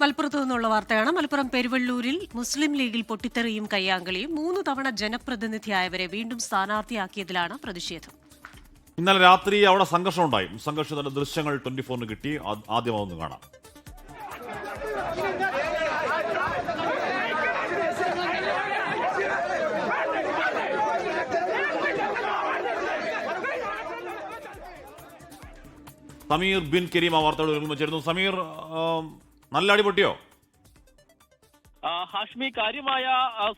മലപ്പുറത്തു നിന്നുള്ള വാർത്തയാണ്. മലപ്പുറം പെരുവള്ളൂരിൽ മുസ്ലിം ലീഗിൽ പൊട്ടിത്തെറിയും കയ്യാങ്കളിയും മൂന്ന് തവണ ജനപ്രതിനിധിയായവരെ വീണ്ടും സ്ഥാനാർത്ഥിയാക്കിയതിലാണ് പ്രതിഷേധം. ഇന്നലെ രാത്രി അവിടെ സംഘർഷം ഉണ്ടായി. സംഘർഷത്തിന്റെ ദൃശ്യങ്ങൾ ട്വന്റി ഫോറിന് കിട്ടി ആദ്യമാവൊന്ന് കാണാം. സമീർ ബിൻ കരീം ആ വാർത്തയോട് ഒരുങ്ങുമ്പോൾ ചേരുന്നു. സമീർ നല്ല അടിപൊട്ടിയോ? ഹാഷ്മി കാര്യമായ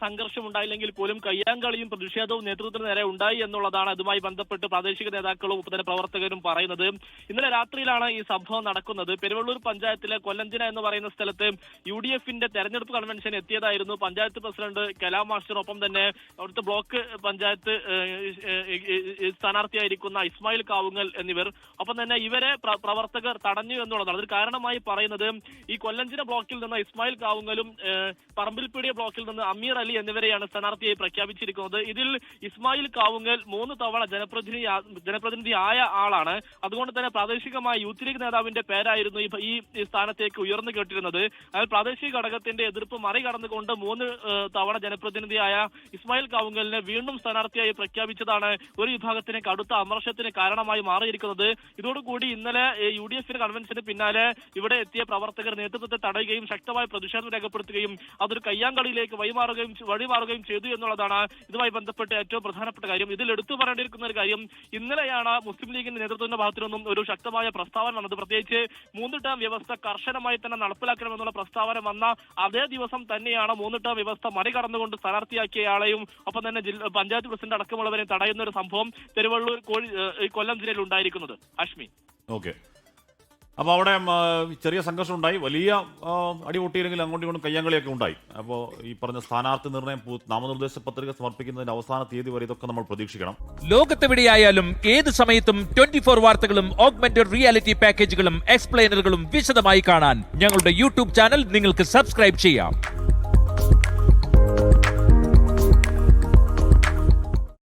സംഘർഷം ഉണ്ടായില്ലെങ്കിൽ പോലും കയ്യാങ്കളിയും പ്രതിഷേധവും നേതൃത്വത്തിന് നേരെ ഉണ്ടായി എന്നുള്ളതാണ് അതുമായി ബന്ധപ്പെട്ട് പ്രാദേശിക നേതാക്കളും ഉപതര പ്രവർത്തകരും പറയുന്നത്. ഇന്നലെ രാത്രിയിലാണ് ഈ സംഭവം നടക്കുന്നത്. പെരുവള്ളൂർ പഞ്ചായത്തിലെ കൊല്ലഞ്ചിന എന്ന് പറയുന്ന സ്ഥലത്ത് യു ഡി എഫിന്റെ തെരഞ്ഞെടുപ്പ് കൺവെൻഷൻ എത്തിയതായിരുന്നു. പഞ്ചായത്ത് പ്രസിഡന്റ് കലാം മാസ്റ്ററിനൊപ്പം തന്നെ അവിടുത്തെ ബ്ലോക്ക് പഞ്ചായത്ത് സ്ഥാനാർത്ഥിയായിരിക്കുന്ന ഇസ്മായിൽ കാവുങ്ങൽ എന്നിവർ ഒപ്പം തന്നെ ഇവരെ പ്രവർത്തകർ തടഞ്ഞു എന്നുള്ളതാണ്. അതിന് കാരണമായി പറയുന്നത് ഈ കൊല്ലഞ്ചിന ബ്ലോക്കിൽ നിന്ന് ഇസ്മായിൽ കാവുങ്ങലും ഏഹ്, പറമ്പിൽപ്പീടിയ ബ്ലോക്കിൽ നിന്ന് അമീർ അലി എന്നിവരെയാണ് സ്ഥാനാർത്ഥിയായി പ്രഖ്യാപിച്ചിരിക്കുന്നത്. ഇതിൽ ഇസ്മായിൽ കാവുങ്ങൽ മൂന്ന് തവണ ജനപ്രതിനിധി ജനപ്രതിനിധി ആയ ആളാണ്. അതുകൊണ്ട് തന്നെ പ്രാദേശികമായ യൂത്ത് ലീഗ് നേതാവിന്റെ പേരായിരുന്നു ഈ- സ്ഥാനത്തേക്ക് ഉയർന്നു കേട്ടിരുന്നത്. അതിൽ പ്രാദേശിക ഘടകത്തിന്റെ എതിർപ്പ് മറികടന്നുകൊണ്ട് മൂന്ന് തവണ ജനപ്രതിനിധിയായ ഇസ്മായിൽ കാവുങ്ങലിനെ വീണ്ടും സ്ഥാനാർത്ഥിയായി പ്രഖ്യാപിച്ചതാണ് ഒരു വിഭാഗത്തിന് കടുത്ത അമർഷത്തിന് കാരണമായി മാറിയിരിക്കുന്നത്. ഇതോടുകൂടി ഇന്നലെ യു ഡി എഫിന്റെ കൺവെൻഷന് പിന്നാലെ ഇവിടെ എത്തിയ പ്രവർത്തകർ നേതൃത്വത്തെ തടയുകയും ശക്തമായ പ്രതിഷേധം രേഖപ്പെടുത്തുകയും അതൊരു കയ്യാങ്കളിയിലേക്ക് വഴിമാറുകയും വഴിമാറുകയും ചെയ്തു എന്നുള്ളതാണ് ഇതുമായി ബന്ധപ്പെട്ട് ഏറ്റവും പ്രധാനപ്പെട്ട കാര്യം. ഇതിൽ എടുത്തു പറയേണ്ടിയിരിക്കുന്ന ഒരു കാര്യം ഇന്നലെയാണ് മുസ്ലിം ലീഗിന്റെ നേതൃത്വത്തിന്റെ ഭാഗത്തു നിന്നും ഒരു ശക്തമായ പ്രസ്താവന വന്നത്. പ്രത്യേകിച്ച് മൂന്ന് ടേം വ്യവസ്ഥ കർശനമായി തന്നെ നടപ്പിലാക്കണമെന്നുള്ള പ്രസ്താവന വന്ന അതേ ദിവസം തന്നെയാണ് മൂന്ന് ടേം വ്യവസ്ഥ മറികടന്നുകൊണ്ട് സ്ഥാനാർത്ഥിയാക്കിയ ആളെയും ഒപ്പം തന്നെ പഞ്ചായത്ത് പ്രസിഡന്റ് അടക്കമുള്ളവരെ തടയുന്ന ഒരു സംഭവം തിരുവള്ളൂർ കോഴി കൊല്ലം ജില്ലയിൽ ഉണ്ടായിരിക്കുന്നത് അഷ്മി ഓക്കെ. അപ്പോൾ അവിടെ ചെറിയ സംഘർഷം ഉണ്ടായി വലിയ അടിപൊട്ടിയില്ലെങ്കിൽ അങ്ങോട്ടും ഇങ്ങോട്ടും കയ്യാങ്കളിയൊക്കെ ഉണ്ടായി. അപ്പോൾ ഈ പറഞ്ഞ സ്ഥാനാർത്ഥി നിർണയം നാമനിർദ്ദേശ പത്രിക സമർപ്പിക്കുന്നതിന്റെ അവസാന തീയതി വരെ ഇതൊക്കെ നമ്മൾ പ്രതീക്ഷിക്കണം. ലോകത്തെവിടെയായാലും ഏത് സമയത്തും ട്വന്റി ഫോർ വാർത്തകളും ഓഗ്മെന്റഡ് റിയാലിറ്റി പാക്കേജുകളും എക്സ്പ്ലെയിനറുകളും വിശദമായി കാണാൻ ഞങ്ങളുടെ യൂട്യൂബ് ചാനൽ നിങ്ങൾക്ക് സബ്സ്ക്രൈബ് ചെയ്യാം.